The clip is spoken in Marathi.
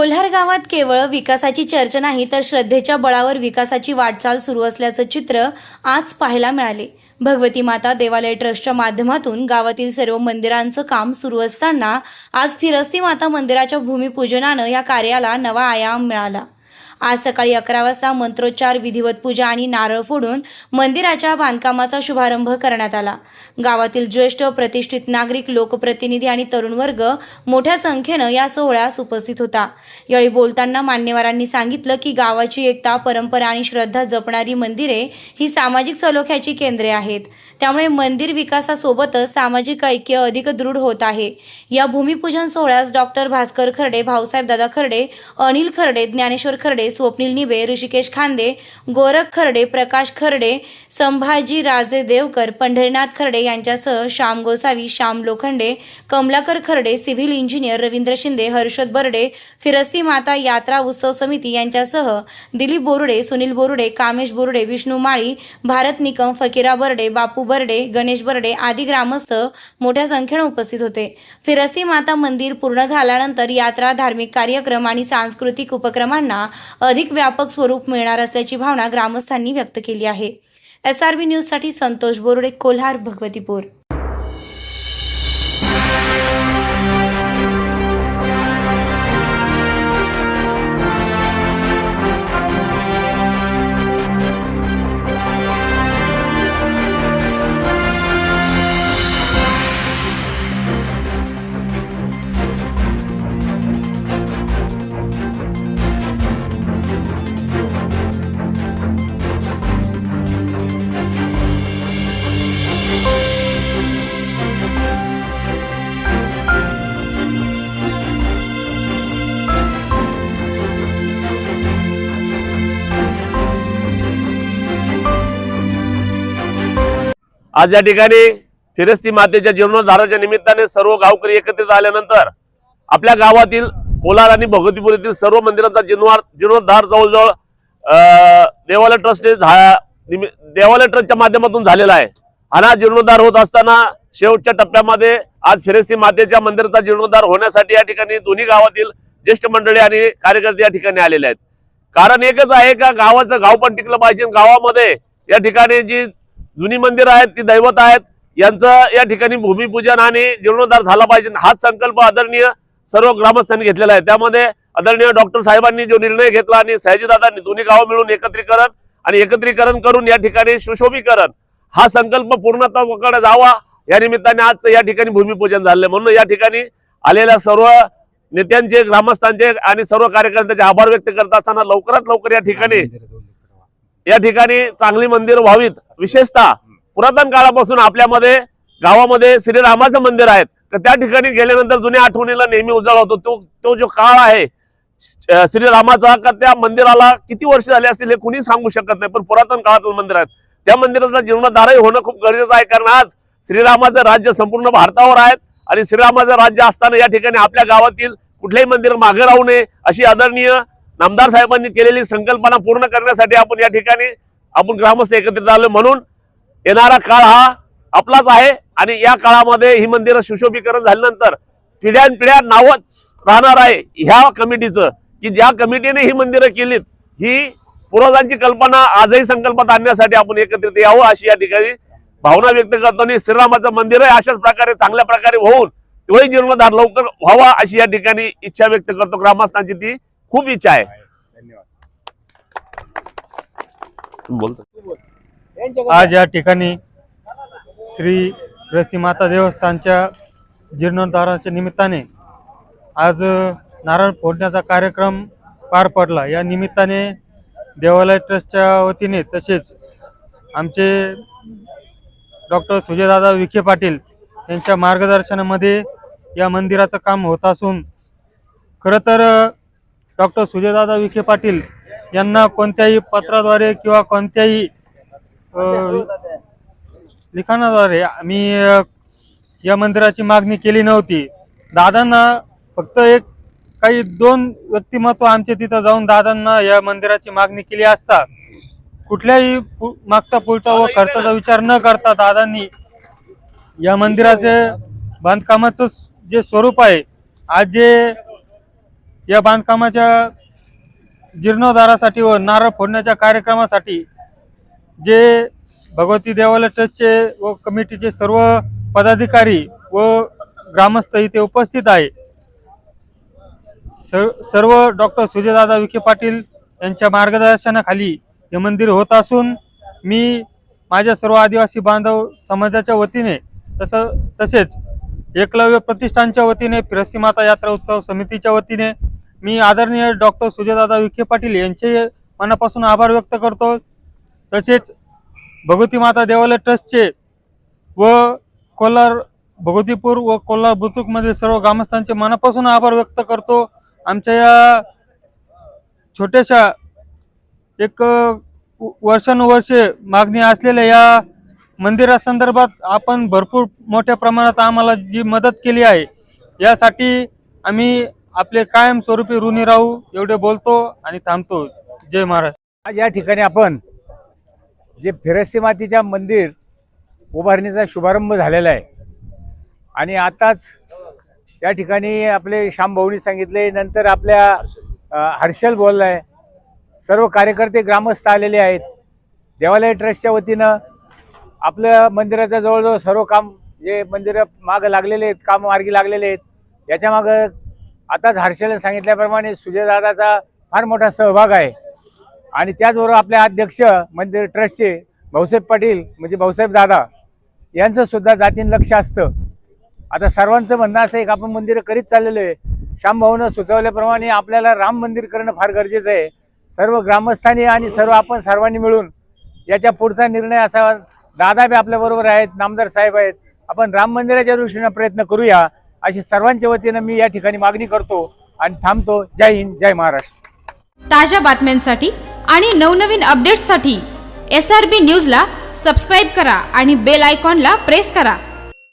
कोल्हार गावात केवळ विकासाची चर्चा नाही तर श्रद्धेच्या बळावर विकासाची वाटचाल सुरू असल्याचं चित्र आज पाहायला मिळाले. भगवती माता देवालय ट्रस्टच्या माध्यमातून गावातील सर्व मंदिरांचं काम सुरू असताना आज फिरस्ती माता मंदिराच्या भूमिपूजनानं या कार्याला नवा आयाम मिळाला. आज सकाळी अकरा वाजता मंत्रोच्चार विधिवत पूजा आणि नारळ फोडून मंदिराच्या बांधकामाचा शुभारंभ करण्यात आला. गावातील ज्येष्ठ प्रतिष्ठित नागरिक लोकप्रतिनिधी आणि तरुण वर्ग मोठ्या संख्येनं या सोहळ्यास उपस्थित होता. यावेळी बोलताना मान्यवरांनी सांगितलं की गावाची एकता परंपरा आणि श्रद्धा जपणारी मंदिरे ही सामाजिक सलोख्याची केंद्रे आहेत. त्यामुळे मंदिर विकासासोबतच सामाजिक ऐक्य अधिक दृढ होत आहे. या भूमिपूजन सोहळ्यास डॉक्टर भास्कर खर्डे भाऊसाहेब दादा खर्डे अनिल खर्डे ज्ञानेश्वर खर्डे स्वप्नील निबे ऋषिकेश खांदे गोरख खर्डे प्रकाश खर्डे संभाजी राजे देवकर पंढरीनाथ खर्डे यांच्यासह श्याम गोसावी श्याम लोखंडे कमलाकर खर्डे सिव्हिल इंजिनियर रवींद्र शिंदे हर्षद बर्डे फिरस्ती माता यात्रा उत्सव समिती यांच्यासह दिलीप बोरुडे सुनील बोरुडे कामेश बोरुडे विष्णू माळी भारत निकम फकीरा बर्डे बापू बर्डे गणेश बर्डे आदी ग्रामस्थ मोठ्या संख्येनं उपस्थित होते. फिरस्ती माता मंदिर पूर्ण झाल्यानंतर यात्रा धार्मिक कार्यक्रम आणि सांस्कृतिक उपक्रमांना अधिक व्यापक स्वरूप मिळणार असल्याची भावना ग्रामस्थांनी व्यक्त केली आहे. एस आर बी न्यूजसाठी संतोष बोर्डे कोल्हार भगवतीपूर. आज या ठिकाणी फिरस्ती मातेच्या जीर्णोद्धाराच्या निमित्ताने सर्व गावकरी एकत्रित आल्यानंतर आपल्या गावातील कोलार आणि भगवतीपूर येथील सर्व मंदिरांचा जीर्णोद्धार जीर्णोद्धार जवळजवळ देवालय ट्रस्टने झा- निमि- देवालय ट्रस्टच्या माध्यमातून झालेला आहे. आणि हा जीर्णोद्धार होत असताना शेवटच्या टप्प्यामध्ये आज फिरस्ती मातेच्या मंदिराचा जीर्णोद्धार होण्यासाठी या ठिकाणी दोन्ही गावातील ज्येष्ठ मंडळी आणि कार्यकर्ते या ठिकाणी आलेले आहेत. कारण एकच आहे का गावाचं गाव पण टिकलं पाहिजे गावामध्ये या ठिकाणी जी जुनी मंदिर आहेत ती दैवत आहेत. यांचं या ठिकाणी भूमिपूजन आणि जीर्णोद्धार झाला पाहिजे. हाच संकल्प आदरणीय सर्व ग्रामस्थांनी घेतलेला आहे. त्यामध्ये आदरणीय डॉक्टर साहेबांनी जो निर्णय घेतला आणि सयाजीदादांनी दोन्ही गावं मिळून एकत्रीकरण आणि एकत्रीकरण करून या ठिकाणी सुशोभीकरण हा संकल्प पूर्णत्वाकडे जावा. या निमित्ताने आज या ठिकाणी भूमिपूजन झाले म्हणून या ठिकाणी आलेल्या सर्व नेत्यांचे ग्रामस्थांचे आणि सर्व कार्यकर्त्यांचे आभार व्यक्त करत असताना लवकरात लवकर या ठिकाणी या ठिकाणी चांगली मंदिर व्हावीत. विशेषतः पुरातन काळापासून आपल्यामध्ये गावामध्ये श्रीरामाचं मंदिर आहेत. तर त्या ठिकाणी गेल्यानंतर जुन्या आठवणीला नेहमी उजाळा होतो. तो तो जो काळ आहे श्रीरामाचा का त्या मंदिराला किती वर्ष झाले असतील हे कुणी सांगू शकत नाही. पण पुरातन काळातलं मंदिर आहे त्या मंदिराचा जीर्णोद्धारही होणं खूप गरजेचं आहे. कारण आज श्रीरामाचं राज्य संपूर्ण भारतावर आहेत आणि श्रीरामाचं राज्य असताना या ठिकाणी आपल्या गावातील कुठलेही मंदिर मागे राहू नये अशी आदरणीय नामदार साहेबांनी केलेली संकल्पना पूर्ण करण्यासाठी आपण या ठिकाणी आपण ग्रामस्थ एकत्रित आलो म्हणून येणारा काळ हा आपलाच आहे आणि या काळामध्ये ही मंदिरं सुशोभीकरण झाल्यानंतर पिढ्यानपिढ्या नावच राहणार आहे ह्या कमिटीचं की ज्या कमिटीने ही मंदिरं केलीत ही पूर्वजांची कल्पना आजही संकल्पात आणण्यासाठी आपण एकत्रित यावं अशी या ठिकाणी भावना व्यक्त करतो आणि श्रीरामाचं मंदिर आहे अशाच प्रकारे चांगल्या प्रकारे होऊन तोही जीर्णोद्धार लवकर व्हावा अशी या ठिकाणी इच्छा व्यक्त करतो ग्रामस्थांची ती. खूप इच्छा आहे. बोलतो. आज या ठिकाणी श्री रस्ती माता देवस्थानच्या जीर्णोद्धाराच्या निमित्ताने आज नारळ फोडण्याचा कार्यक्रम पार पडला. या निमित्ताने देवालय ट्रस्टच्या वतीने तसेच आमचे डॉक्टर सुजयदादा विखे पाटील यांच्या मार्गदर्शनामध्ये या मंदिराचं काम होत असून खरं तर डॉक्टर सुजयदादा विखे पाटील यांना कोणत्याही पत्राद्वारे किंवा कोणत्याही लिखाणाद्वारे आम्ही या मंदिराची मागणी केली नव्हती. दादांना फक्त एक काही दोन व्यक्तिमत्व आमच्या तिथं जाऊन दादांना या मंदिराची मागणी केली असता. कुठल्याही पु- मागचा पुढचा व खर्चाचा विचार न करता दादांनी या मंदिराचे बांधकामाचं जे स्वरूप आहे आज जे या बांधकामाच्या जीर्णोद्धारासाठी व नारळ फोडण्याच्या कार्यक्रमासाठी जे भगवती देवालय ट्रस्टचे व कमिटीचे सर्व पदाधिकारी व ग्रामस्थ इथे उपस्थित आहे. स- सर्व डॉक्टर सुजयदादा विखे पाटील यांच्या मार्गदर्शनाखाली हे मंदिर होत असून मी माझ्या सर्व आदिवासी बांधव समाजाच्या वतीने तसं तसेच एकलव्य प्रतिष्ठानच्या वतीने फिरस्ती माता यात्रा उत्सव समितीच्या वतीने मी आदरणीय डॉक्टर सुजयदादा विखे पाटील यांचे मनापासून आभार व्यक्त करतो. तसेच भगवती माता देवालय ट्रस्टचे व कोल्हार भगवतीपूर व कोल्हार बुतुकमधील सर्व ग्रामस्थांचे मनापासून आभार व्यक्त करतो. आमच्या या छोट्याशा एक व- वर्षानुवर्षे मागणी असलेल्या या मंदिरासंदर्भात आपण भरपूर मोठ्या प्रमाणात आम्हाला जी मदत केली आहे यासाठी आम्ही आपले कायमस्वरूपी ऋणी राहू एवढे बोलतो आणि थांबतो. जय महाराज. आज या ठिकाणी आपण जे फिरस्ती मातीच्या मंदिर उभारणीचा शुभारंभ झालेला आहे. आणि आताच या ठिकाणी आपले श्यामभाऊनी सांगितले नंतर आपल्या हर्षल हर्षल बोललाय. सर्व कार्यकर्ते ग्रामस्थ आलेले आहेत. देवालय ट्रस्टच्या वतीनं आपल्या मंदिराच्या जवळजवळ सर्व काम जे मंदिरं मागं लागलेले आहेत काम मार्गी लागलेले आहेत याच्या आता आताच सांगितल्याप्रमाणे सुजयदादाचा फार मोठा सहभाग आहे. आणि त्याचबरोबर आपले अध्यक्ष मंदिर ट्रस्टचे भाऊसाहेब पाटील म्हणजे भाऊसाहेब दादा यांचं सुद्धा जातीन लक्ष असतं. आता सर्वांचं म्हणणं असं आहे की आपण मंदिरं करीत चाललेलो आहे. श्यामभाऊनं सुचवल्याप्रमाणे आपल्याला राम मंदिर करणं फार गरजेचं आहे. सर्व ग्रामस्थांनी आणि सर्व आपण सर्वांनी मिळून याच्या पुढचा निर्णय असा दादा बी आपल्याबरोबर आहेत नामदार साहेब आहेत. आपण राम मंदिराच्या दृष्टीनं प्रयत्न करूया. अशी सर्वांच्या वतीनं मी या ठिकाणी मागणी करतो आणि थांबतो. जय हिंद जय महाराष्ट्र. ताज्या बातम्यांसाठी आणि नवनवीन अपडेट्ससाठी एस आर बी न्यूजला सबस्क्राईब करा आणि बेल आयकॉनला प्रेस करा.